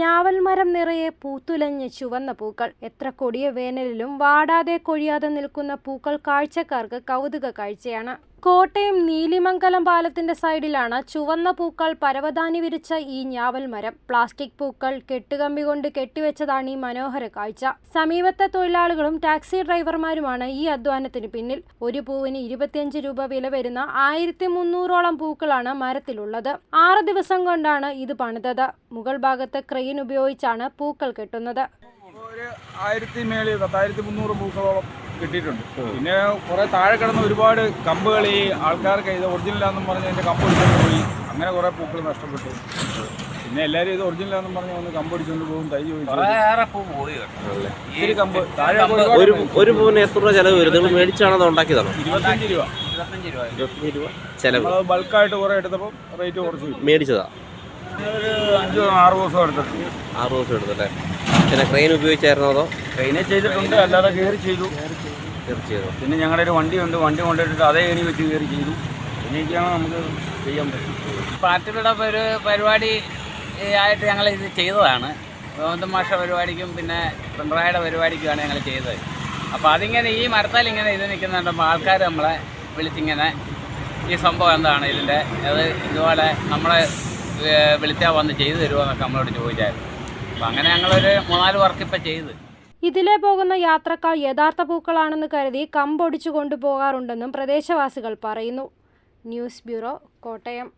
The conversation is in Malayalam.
ഞാവൽ മരം നിറയെ പൂത്തുലഞ്ഞ് ചുവന്ന പൂക്കൾ. എത്ര കൊടിയ വേനലിലും വാടാതെ കൊഴിയാതെ നിൽക്കുന്ന പൂക്കൾ കാഴ്ചക്കാർക്ക് കൗതുക കാഴ്ചയാണ്. കോട്ടയം നീലിമംഗലം പാലത്തിന്റെ സൈഡിലാണ് ചുവന്ന പൂക്കൾ പരവതാനി വിരിച്ച ഈ ഞാവൽ മരം. പ്ലാസ്റ്റിക് പൂക്കൾ കെട്ടുകമ്പി കൊണ്ട് കെട്ടിവെച്ചതാണ് ഈ മനോഹര കാഴ്ച. സമീപത്തെ തൊഴിലാളികളും ടാക്സി ഡ്രൈവർമാരുമാണ് ഈ അധ്വാനത്തിന് പിന്നിൽ. ഒരു പൂവിന് ഇരുപത്തിയഞ്ച് രൂപ വില വരുന്ന ആയിരത്തി മുന്നൂറോളം പൂക്കളാണ് മരത്തിലുള്ളത്. ആറ് ദിവസം കൊണ്ടാണ് ഇത് പണിതത്. മുകൾ ഭാഗത്ത് ക്രെയിൻ ഉപയോഗിച്ചാണ് പൂക്കൾ കെട്ടുന്നത്. ഒരു കിട്ടിയിട്ടുണ്ട്. പിന്നെ കുറെ താഴെ കിടന്ന ഒരുപാട് കമ്പുകൾ ഈ ആൾക്കാർക്ക് ഇത് ഒറിജിനലാണെന്നും പറഞ്ഞ് അതിന്റെ കമ്പ് പിടിച്ചുകൊണ്ട് പോയി. അങ്ങനെ കുറെ പൂക്കൾ നഷ്ടപ്പെട്ടു. പിന്നെ എല്ലാവരും ഇത് ഒറിജിനലാണെന്നും പറഞ്ഞ് വന്ന് കമ്പ് പിടിച്ചുകൊണ്ട് പോകും തൈ ചോദിച്ചു കമ്പ് താഴെ ഒരു ഒരു പൂവിന് എത്ര രൂപ ചെലവ് വരും? നിങ്ങൾ മേടിച്ചാണോ ഉണ്ടാക്കിയതാണോ? ഇരുപത്തഞ്ച് രൂപ. ഇരുപത്തഞ്ച് രൂപ ചെലവ്. ബൾക്കായിട്ട് കുറെ എടുത്തപ്പോൾ റേറ്റ് കുറച്ച് മേടിച്ചതാ? ഒരു അഞ്ചോ ആറ് ദിവസം എടുത്തിട്ടുണ്ട്. ആറ് ദിവസം എടുത്തല്ലേ? പിന്നെ ക്രെയിൻ ഉപയോഗിച്ചായിരുന്നോ അതോ? ട്രെയിനെ ചെയ്തിട്ടുണ്ട് അല്ലാതെ കയറി ചെയ്തു. തീർച്ചയായും പിന്നെ ഞങ്ങളുടെ ഒരു വണ്ടിയുണ്ട് വണ്ടി കൊണ്ടുപോയിട്ട് അതേ ഏണി വെച്ച് കയറി ചെയ്തു. പിന്നെയൊക്കെയാണ് നമുക്ക് ചെയ്യാൻ പറ്റും. പാർട്ടിയുടെ ഒരു പരിപാടി ആയിട്ട് ഞങ്ങൾ ഇത് ചെയ്തതാണ്. ഗോവിന്ദ മാഷ പരിപാടിക്കും പിന്നെ പിണറായിയുടെ പരിപാടിക്കുമാണ് ഞങ്ങൾ ചെയ്തത്. അപ്പോൾ അതിങ്ങനെ ഈ മരത്താൽ ഇങ്ങനെ ഇത് നിൽക്കുന്നുണ്ടപ്പോൾ ആൾക്കാർ നമ്മളെ വിളിച്ചിങ്ങനെ ഈ സംഭവം എന്താണ് ഇതിന്റെ? അത് ഇതുപോലെ നമ്മളെ വിളിച്ചാൽ വന്ന് ചെയ്തു തരുമോ എന്നൊക്കെ നമ്മളോട് ചോദിച്ചായിരുന്നു. അപ്പോൾ അങ്ങനെ ഞങ്ങളൊരു മൂന്നാൽ വർക്ക് ഇപ്പം ചെയ്ത്. ഇതിലെ പോകുന്ന യാത്രക്കാർ യഥാർത്ഥ പൂക്കളാണെന്ന് കരുതി കമ്പൊടിച്ചു കൊണ്ടുപോകാറുണ്ടെന്നും പ്രദേശവാസികൾ പറയുന്നു. News bureau Kottayam.